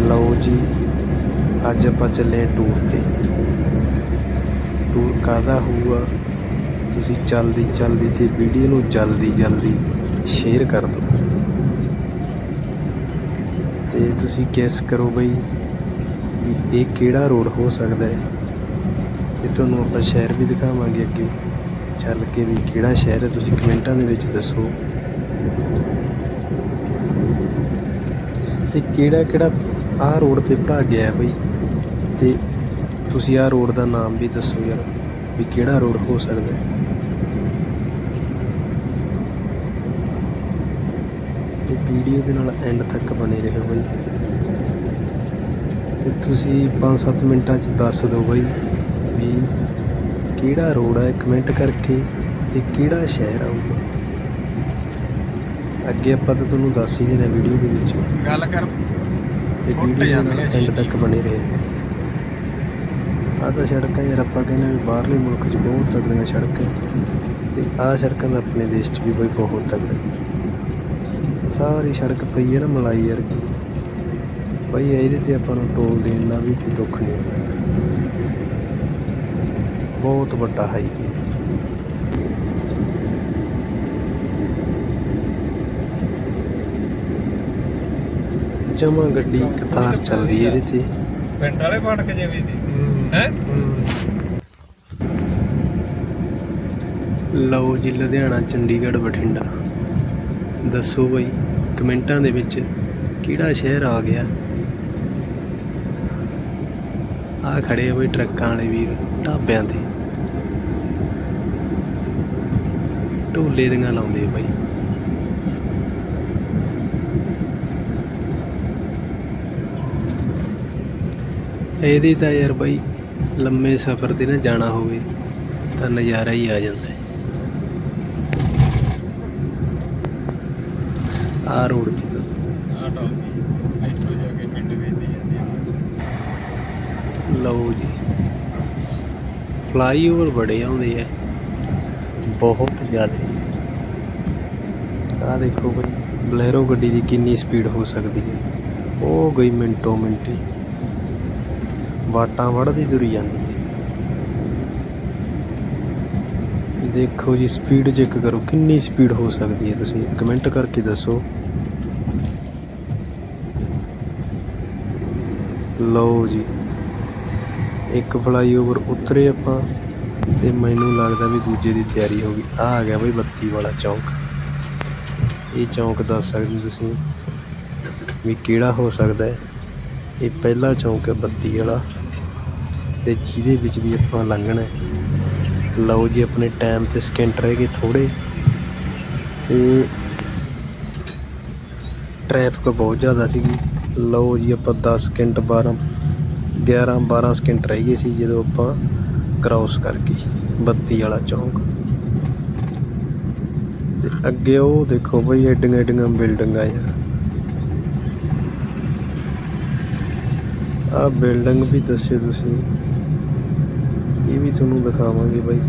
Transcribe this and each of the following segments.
ਲਓ ਜੀ, ਅੱਜ ਆਪਾਂ ਚੱਲੇ ਹਾਂ ਟੂਰ ਤੇ। ਟੂਰ ਕਾਹਦਾ ਹੋਊਗਾ? ਤੁਸੀਂ ਚੱਲਦੀ ਚੱਲਦੀ ਤੇ ਵੀਡੀਓ ਨੂੰ ਜਲਦੀ ਜਲਦੀ ਸ਼ੇਅਰ ਕਰ ਦਿਓ। ਤੇ ਤੁਸੀਂ ਗੈਸ ਕਰੋ ਬਈ, ਵੀ ਇਹ ਕਿਹੜਾ ਰੋਡ ਹੋ ਸਕਦਾ ਹੈ? ਤੇ ਤੁਹਾਨੂੰ ਆਪਾਂ ਸ਼ਹਿਰ ਵੀ ਦਿਖਾਵਾਂਗੇ ਅੱਗੇ। ਚੱਲ ਕੇ ਵੀ ਕਿਹੜਾ ਸ਼ਹਿਰ ਹੈ, ਤੁਸੀਂ ਕਮੈਂਟਾਂ ਦੇ ਵਿੱਚ ਦੱਸੋ। ਤੇ ਕਿਹੜਾ ਕਿਹੜਾ ਆਹ ਰੋਡ ਤੇ ਭਰਾ ਗਿਆ ਹੈ ਬਈ। ਤੇ ਤੁਸੀਂ ਆਹ ਰੋਡ ਦਾ ਨਾਮ ਵੀ ਦੱਸੋ ਯਾਰ, ਵੀ ਕਿਹੜਾ ਰੋਡ ਹੋ ਸਕਦਾ ਹੈ? ਤੇ ਵੀਡੀਓ ਦੇ ਨਾਲ ਐਂਡ ਤੱਕ ਬਣੇ ਰਹੋ ਬਈ। ਤੇ ਤੁਸੀਂ 5-7 ਮਿੰਟਾਂ 'ਚ ਦੱਸ ਦਿਓ ਬਈ, ਵੀ ਕਿਹੜਾ ਰੋਡ ਹੈ ਕਮੈਂਟ ਕਰਕੇ ਤੇ ਕਿਹੜਾ ਸ਼ਹਿਰ ਆਊਗਾ। ਅੱਗੇ ਆਪਾਂ ਤਾਂ ਤੁਹਾਨੂੰ ਦੱਸ ਹੀ ਦੇਣਾ ਵੀਡੀਓ ਦੇ ਵਿੱਚ। ਗੱਲ ਕਰ। ਤੇ ਟੁੱਟ ਵੀਡੀਓ ਨਾਲ ਐਂਡ। ਤੱਕ ਬਣੇ ਰਹੇ। ਆਹ ਤਾਂ ਸੜਕਾਂ ਯਾਰ ਆਪਾਂ ਕਹਿੰਦੇ ਵੀ ਬਾਹਰਲੇ ਮੁਲਕ 'ਚ ਬਹੁਤ ਤਗੜੀਆਂ ਸੜਕਾਂ ਤੇ ਆਹ ਸੜਕਾਂ ਦਾ ਆਪਣੇ ਦੇਸ਼ 'ਚ ਵੀ ਬਈ ਬਹੁਤ ਤਗੜੇ ਸਾਰੀ ਸੜਕ ਪਈ ਹੈ ਨਾ ਮਲਾਈ ਵਰਗੀ। ਬਈ ਇਹਦੇ ਤੇ ਆਪਾਂ ਨੂੰ ਟੋਲ ਦੇਣ ਦਾ ਵੀ ਕੋਈ ਦੁੱਖ ਨਹੀਂ ਹੁੰਦਾ। ਬਹੁਤ ਵੱਡਾ ਹਾਈਵੇ ਹੈ। ਜਮਾ ਗੱਡੀ ਕਤਾਰ ਚੱਲਦੀ ਇਹਦੇ ਤੇ। ਪਿੰਡ ਵਾਲੇ ਫਟਕ ਜਿਵੇਂ ਦੀ। ਹੈ। ਲਓ ਜੀ ਲੁਧਿਆਣਾ ਚੰਡੀਗੜ੍ਹ ਬਠਿੰਡਾ। ਦੱਸੋ ਬਈ ਕਮੈਂਟਾਂ ਦੇ ਵਿੱਚ ਕਿਹੜਾ ਸ਼ਹਿਰ ਆ ਗਿਆ? ਆ ਖੜੇ ਆ ਬਈ ਟਰੱਕਾਂ ਵਾਲੇ ਵੀਰ ਢਾਬਿਆਂ ਤੇ। ਢੋਲੇ ਦੀਆਂ ਲਾਉਂਦੇ ਬਈ। ਇਹਦੀ ਤਾਂ ਯਾਰ ਬਈ ਲੰਮੇ ਸਫ਼ਰ ਤੇ ਨਾ ਜਾਣਾ ਹੋਵੇ ਤਾਂ ਨਜ਼ਾਰਾ ਹੀ ਆ ਜਾਂਦਾ ਆ ਰੋਡ ਤੇ ਆ ਟੌਪੀ ਇੱਥੋਂ ਜਾ ਕੇ ਪਿੰਡ ਵੇਦੀ ਜਾਂਦੀ ਲਓ ਜੀ। ਫਲਾਈਓਵਰ ਬੜੇ ਆਉਂਦੇ ਆ। ਬਹੁਤ ਜ਼ਿਆਦਾ। ਆ ਦੇਖੋ ਬਈ ਬਲੈਰੋ ਗੱਡੀ ਦੀ ਕਿੰਨੀ ਸਪੀਡ ਹੋ ਸਕਦੀ ਹੈ। ਉਹ ਗਈ ਮਿੰਟੋ ਮਿੰਟੀ ਵਾਟਾਂ ਵੜਦੀ ਤੁਰੀ ਜਾਂਦੀ ਹੈ। ਦੇਖੋ ਜੀ ਸਪੀਡ ਚੈੱਕ ਕਰੋ, ਕਿੰਨੀ ਸਪੀਡ ਹੋ ਸਕਦੀ ਹੈ ਤੁਸੀਂ? ਕਮੈਂਟ ਕਰਕੇ ਦੱਸੋ। ਲਓ ਜੀ, ਇੱਕ ਫਲਾਈਓਵਰ ਉਤਰੇ ਆਪਾਂ ਤੇ ਮੈਨੂੰ ਲੱਗਦਾ ਵੀ ਦੂਜੇ ਦੀ ਤਿਆਰੀ ਹੋ ਗਈ। ਆ ਆ ਗਿਆ ਬਈ ਬੱਤੀ ਵਾਲਾ ਚੌਂਕ। ਇਹ ਚੌਂਕ ਦੱਸ ਸਕਦੇ ਹੋ ਤੁਸੀਂ ਵੀ ਕਿਹੜਾ ਹੋ ਸਕਦਾ ਹੈ? ਇਹ ਪਹਿਲਾ ਚੌਂਕ ਹੈ ਬੱਤੀ ਵਾਲਾ। ਤੇ ਜਿਹਦੇ ਵਿੱਚ ਦੀ ਆਪਾਂ ਲੰਘਣਾ ਲਓ ਜੀ, ਆਪਣੇ ਟਾਈਮ ਤੇ ਸਕਿੰਟ ਰਹਿ ਗਏ ਥੋੜੇ ਤੇ ਟ੍ਰੈਫਿਕ ਬਹੁਤ ਜ਼ਿਆਦਾ ਸੀਗੀ। ਲਓ ਜੀ, ਆਪਾਂ 10 ਸਕਿੰਟ 12 11 12 ਸਕਿੰਟ ਰਹਿ ਗਏ ਸੀ ਜਦੋਂ ਆਪਾਂ ਕ੍ਰਾਸ ਕਰ ਗਏ, ਬੱਤੀ ਵਾਲਾ ਚੌਂਕ। ਤੇ ਅੱਗੇ ਉਹ ਦੇਖੋ ਬਈ, ਐਡੀਆਂ ਐਡੀਆਂ ਬਿਲਡਿੰਗਾਂ ਯਾਰ। ਆ ਬਿਲਡਿੰਗ ਵੀ ਦੱਸਿਓ ਤੁਸੀਂ। ਇਹ ਵੀ ਤੁਹਾਨੂੰ ਦਿਖਾਵਾਂਗੇ ਬਾਈ।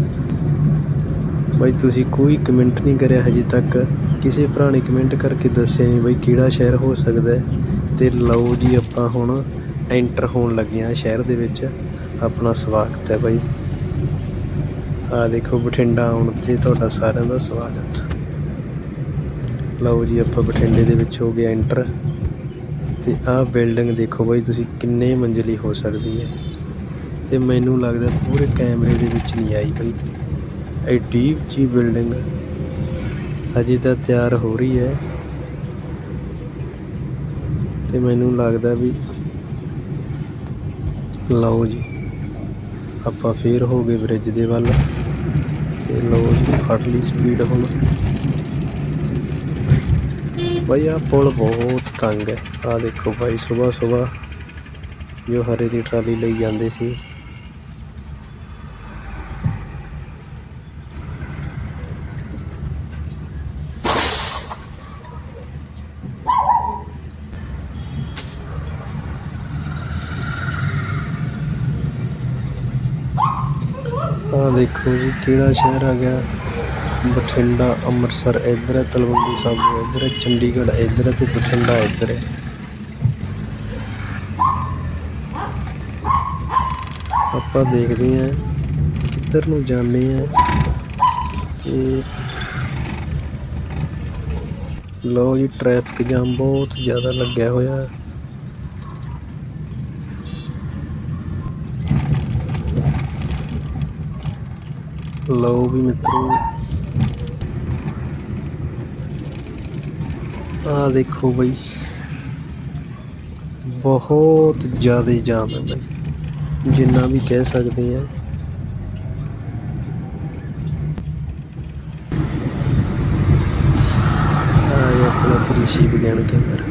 ਬਾਈ, ਤੁਸੀਂ ਕੋਈ ਕਮੈਂਟ ਨਹੀਂ ਕਰਿਆ ਹਜੇ ਤੱਕ। ਕਿਸੇ ਭਰਾ ਨੇ ਕਮੈਂਟ ਕਰਕੇ ਦੱਸਿਆ ਨਹੀਂ ਬਾਈ ਕਿਹੜਾ ਸ਼ਹਿਰ ਹੋ ਸਕਦਾ ਹੈ। ਤੇ ਲਓ ਜੀ ਆਪਾਂ ਹੁਣ ਐਂਟਰ ਹੋਣ ਲੱਗੇ ਹਾਂ ਸ਼ਹਿਰ ਦੇ ਵਿੱਚ। ਆਪਣਾ ਸਵਾਗਤ ਹੈ ਬਾਈ। ਆ ਦੇਖੋ ਬਠਿੰਡਾ ਆਉਣ ਤੇ ਤੁਹਾਡਾ ਸਾਰਿਆਂ ਦਾ ਸਵਾਗਤ। ਲਓ ਜੀ ਆਪਾਂ ਬਠਿੰਡੇ ਦੇ ਵਿੱਚ ਹੋ ਗਏ ਐਂਟਰ ਤੇ ਆਹ ਬਿਲਡਿੰਗ ਦੇਖੋ ਬਾਈ, ਤੁਸੀਂ ਕਿੰਨੇ ਮੰਜ਼ਲੀ ਹੋ ਸਕਦੀ ਹੈ। ਤੇ ਮੈਨੂੰ ਲੱਗਦਾ ਪੂਰੇ ਕੈਮਰੇ ਦੇ ਵਿੱਚ ਨਹੀਂ ਆਈ ਬਈ ਐਡੀ ਉੱਚੀ ਬਿਲਡਿੰਗ ਅਜੇ ਤਾਂ ਤਿਆਰ ਹੋ ਰਹੀ ਹੈ। ਤੇ ਮੈਨੂੰ ਲੱਗਦਾ ਵੀ ਲਓ ਜੀ, ਆਪਾਂ ਫੇਰ ਹੋ ਗਏ ਬ੍ਰਿਜ ਦੇ ਵੱਲ ਤੇ ਲਓ ਜੀ, ਫੜ ਲਈ ਸਪੀਡ ਹੁਣ। ਭਾਈ ਆ ਪੁਲ ਬਹੁਤ ਤੰਗ ਹੈ। ਆ ਦੇਖੋ ਭਾਈ ਸਵੇਰ ਸਵੇਰ ਜੋ ਹਰੇ ਦੀ ਟਰਾਲੀ ਲਈ ਜਾਂਦੇ ਸੀ। ਦੇਖੋ ਜੀ, ਕਿਹੜਾ ਸ਼ਹਿਰ ਆ ਗਿਆ? ਬਠਿੰਡਾ, ਅੰਮ੍ਰਿਤਸਰ, ਇੱਧਰ ਹੈ, ਤਲਵੰਡੀ ਸਾਬੋ ਇੱਧਰ ਹੈ, ਚੰਡੀਗੜ੍ਹ, ਇੱਧਰ ਹੈ ਤੇ ਬਠਿੰਡਾ ਇੱਧਰ ਹੈ। ਆਪਾਂ ਦੇਖਦੇ ਹਾਂ ਕਿੱਧਰ ਨੂੰ ਜਾਂਦੇ ਆ ਤੇ ਲੋ ਜੀ ਟ੍ਰੈਫਿਕ ਜਾਮ ਬਹੁਤ ਜ਼ਿਆਦਾ ਲੱਗਿਆ ਹੋਇਆ। ਲਓ ਵੀ ਮਿੱਤਰੋ। ਆ ਦੇਖੋ ਬਈ। ਬਹੁਤ ਜ਼ਿਆਦਾ ਜਾਮ ਹੈ ਬਈ। ਜਿੰਨਾ ਵੀ ਕਹਿ ਸਕਦੇ ਆ। ਆਪਣਾ ਕ੍ਰਿਸ਼ੀ ਵਿਗਿਆਨ ਕੇਂਦਰ।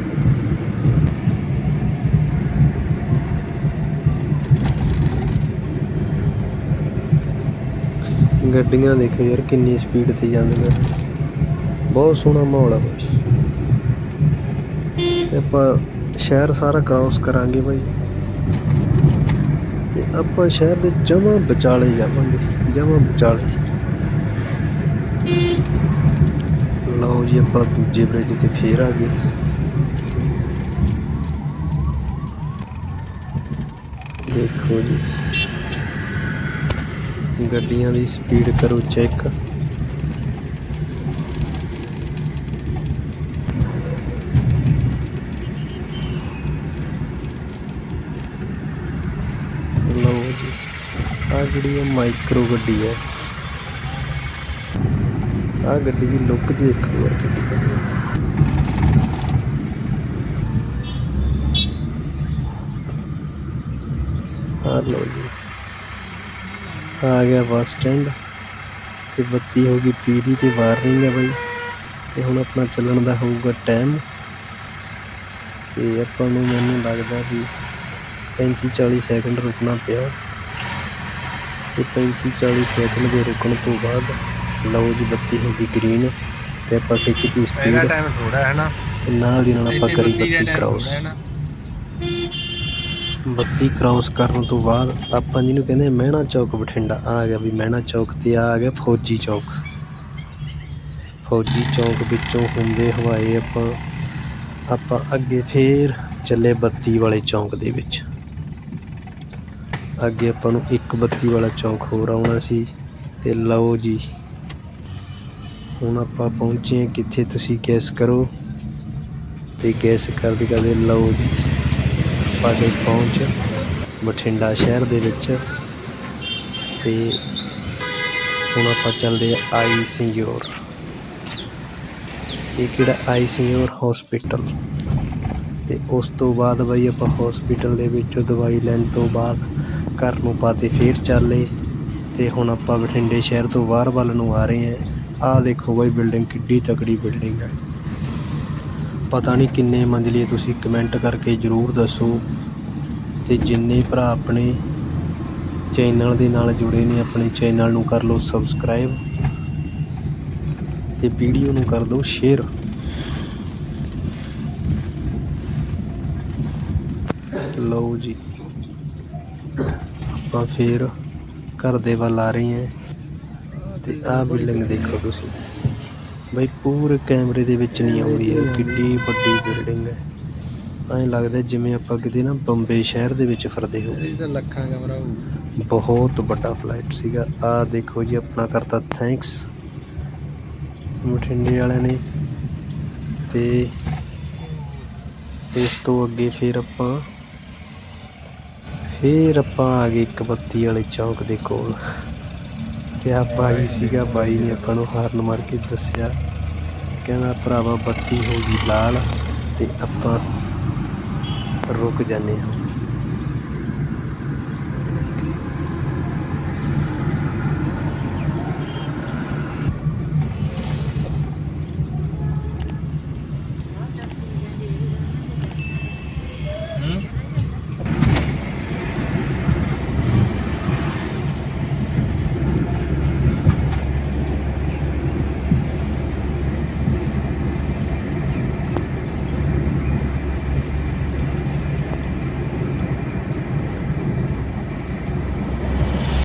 ਗੱਡੀਆਂ ਦੇਖੋ ਯਾਰ, ਕਿੰਨੀ ਸਪੀਡ ਤੇ ਜਾਂਦੀਆਂ ਬਹੁਤ ਸੋਹਣਾ ਮਾਹੌਲ ਆ ਬਾਈ। ਤੇ ਆਪਾਂ ਸ਼ਹਿਰ ਸਾਰਾ ਕ੍ਰਾਸ ਕਰਾਂਗੇ ਬਾਈ। ਤੇ ਆਪਾਂ ਸ਼ਹਿਰ ਦੇ ਜਮਾਂ ਵਿਚਾਲੇ ਜਾਵਾਂਗੇ, ਜਮਾਂ ਵਿਚਾਲੇ। ਲਓ ਜੀ, ਆਪਾਂ ਦੂਜੇ ਬ੍ਰਿਜ ਤੇ ਫੇਰ ਆ ਗਏ। ਦੇਖੋ ਜੀ। ਗੱਡੀਆਂ ਦੀ ਸਪੀਡ ਕਰੋ ਚੈੱਕ ਲਓ ਜੀ ਆ ਜਿਹੜੀ ਹੈ ਮਾਈਕਰੋ ਗੱਡੀ ਹੈ ਆ ਗੱਡੀ ਦੀ ਲੁੱਕ ਜੇ ਇੱਕ ਯਾਰ ਕਿੱਡੀ ਵਧੀਆ ਆ ਲਓ ਜੀ। ਆ ਗਿਆ ਬੱਸ ਸਟੈਂਡ ਤੇ ਬੱਤੀ ਹੋ ਗਈ ਪੀਲੀ ਤੇ ਵਾਰਨਿੰਗ ਹੈ ਬਾਈ। ਤੇ ਹੁਣ ਆਪਣਾ ਚੱਲਣ ਦਾ ਹੋਊਗਾ ਟਾਈਮ। ਤੇ ਆਪਾਂ ਨੂੰ ਮੈਨੂੰ ਲੱਗਦਾ ਵੀ 35 40 ਸੈਕਿੰਡ ਰੁਕਣਾ ਪਿਆ। ਤੇ 35 40 ਸੈਕਿੰਡ ਦੇ ਰੁਕਣ ਤੋਂ ਬਾਅਦ ਲਓ ਜੀ ਬੱਤੀ ਹੋ ਗਈ ਗ੍ਰੀਨ ਤੇ ਆਪਾਂ ਖਿੱਚਤੀ ਸਪੀਡ ਟਾਈਮ ਥੋੜਾ ਹੈ ਨਾ। ਨਾਲ ਦੀ ਨਾਲ ਆਪਾਂ ਕਰੀ ਬੱਤੀ ਕ੍ਰਾਸ ਬੱਤੀ ਕ੍ਰਾਸ ਕਰਨ ਤੋਂ ਬਾਅਦ ਆਪਾਂ ਜਿਹਨੂੰ ਕਹਿੰਦੇ ਮਹਿਣਾ ਚੌਕ ਬਠਿੰਡਾ, ਆ ਗਿਆ ਵੀ ਮਹਿਣਾ ਚੌਕ ਤੇ ਆ ਗਿਆ ਫੌਜੀ ਚੌਕ। ਫੌਜੀ ਚੌਕ ਵਿੱਚੋਂ ਹੁੰਦੇ ਹਵਾਏ ਆਪਾਂ ਆਪਾਂ ਅੱਗੇ ਫੇਰ ਚੱਲੇ ਬੱਤੀ ਵਾਲੇ ਚੌਂਕ ਦੇ ਵਿੱਚ। ਅੱਗੇ ਆਪਾਂ ਨੂੰ ਇੱਕ ਬੱਤੀ ਵਾਲਾ ਚੌਂਕ ਹੋਰ ਆਉਣਾ ਸੀ ਤੇ ਲਓ ਜੀ, ਹੁਣ ਆਪਾਂ ਪਹੁੰਚੇ ਕਿੱਥੇ ਤੁਸੀਂ ਗੈਸ ਕਰੋ। ਤੇ ਗੈਸ ਕਰਦੇ ਕਰਦੇ ਲਓ ਜੀ। ਆਪਾਂ ਗਏ ਪਹੁੰਚ ਬਠਿੰਡਾ ਸ਼ਹਿਰ ਦੇ ਵਿੱਚ ਤੇ ਹੁਣ ਆਪਾਂ ਚੱਲਦੇ ਆ ਆਈ ਸਿੰਗਿਓਰ। ਇਹ ਕਿਹੜਾ ਆਈ ਸਿੰਗਿਓਰ ਹਸਪੀਟਲ ਤੇ ਉਸ ਤੋਂ ਬਾਅਦ ਬਈ ਆਪਾਂ ਹਸਪੀਟਲ ਦੇ ਵਿੱਚੋਂ ਦਵਾਈ ਲੈਣ ਤੋਂ ਬਾਅਦ ਘਰ ਨੂੰ ਪਾਤੇ, ਫੇਰ ਚੱਲੇ। ਤੇ ਹੁਣ ਆਪਾਂ ਬਠਿੰਡੇ ਸ਼ਹਿਰ ਤੋਂ ਬਾਹਰ ਵੱਲ ਨੂੰ ਆ ਰਹੇ ਹਾਂ। ਆਹ ਦੇਖੋ ਬਈ ਬਿਲਡਿੰਗ ਕਿੱਡੀ ਤਕੜੀ ਬਿਲਡਿੰਗ ਹੈ। ਪਤਾ ਨਹੀਂ ਕਿੰਨੇ ਮੰਜ਼ਲੀ ਤੁਸੀਂ ਕਮੈਂਟ ਕਰਕੇ ਜਰੂਰ ਦੱਸੋ ਤੇ ਜਿੰਨੇ ਭਰਾ ਆਪਣੇ ਚੈਨਲ ਦੇ ਨਾਲ ਜੁੜੇ ਨੇ, ਆਪਣੇ ਚੈਨਲ ਨੂੰ ਕਰ ਲਓ ਸਬਸਕ੍ਰਾਈਬ ਤੇ ਵੀਡੀਓ ਨੂੰ ਕਰ ਦਿਓ ਸ਼ੇਅਰ। ਲਓ ਜੀ, ਆਪਾਂ ਫੇਰ ਘਰ ਦੇ ਵੱਲ ਆ ਰਹੇ ਹਾਂ ਤੇ ਆਹ ਬਿਲਡਿੰਗ ਦੇਖੋ ਤੁਸੀਂ। ਬਈ ਪੂਰੇ ਕੈਮਰੇ ਦੇ ਵਿੱਚ ਨਹੀਂ ਆਉਂਦੀ ਹੈ ਕਿੱਡੀ ਵੱਡੀ ਬਿਲਡਿੰਗ ਹੈ। ਐਂ ਲੱਗਦਾ ਜਿਵੇਂ ਆਪਾਂ ਕਿਤੇ ਨਾ ਬੰਬੇ ਸ਼ਹਿਰ ਦੇ ਵਿੱਚ ਫਿਰਦੇ ਹੋ ਇਹ ਤਾਂ ਲੱਖਾਂ ਕਮਰਾ ਹੋਊ। ਬਹੁਤ ਵੱਡਾ ਫਲਾਈਟ ਸੀਗਾ। ਆ ਦੇਖੋ ਜੀ ਆਪਣਾ ਕਰਤਾ ਥੈਂਕਸ ਬਠਿੰਡੇ ਵਾਲਿਆਂ ਨੇ। ਤੇ ਇਸ ਤੋਂ ਅੱਗੇ ਫਿਰ ਆਪਾਂ ਫਿਰ ਆਪਾਂ ਆ ਗਏ ਇੱਕ ਬੱਤੀ ਵਾਲੇ ਚੌਕ ਦੇ ਕੋਲ। ਤੇ ਆ ਬਾਈ ਸੀਗਾ, ਬਾਈ ਨੇ ਆਪਾਂ ਨੂੰ ਹਾਰਨ ਮਾਰ ਕੇ ਦੱਸਿਆ। ਕਹਿੰਦਾ, ਭਰਾਵਾ, ਬੱਤੀ ਹੋ ਗਈ ਲਾਲ ਤੇ ਆਪਾਂ ਰੁਕ ਜਾਂਦੇ ਹਾਂ।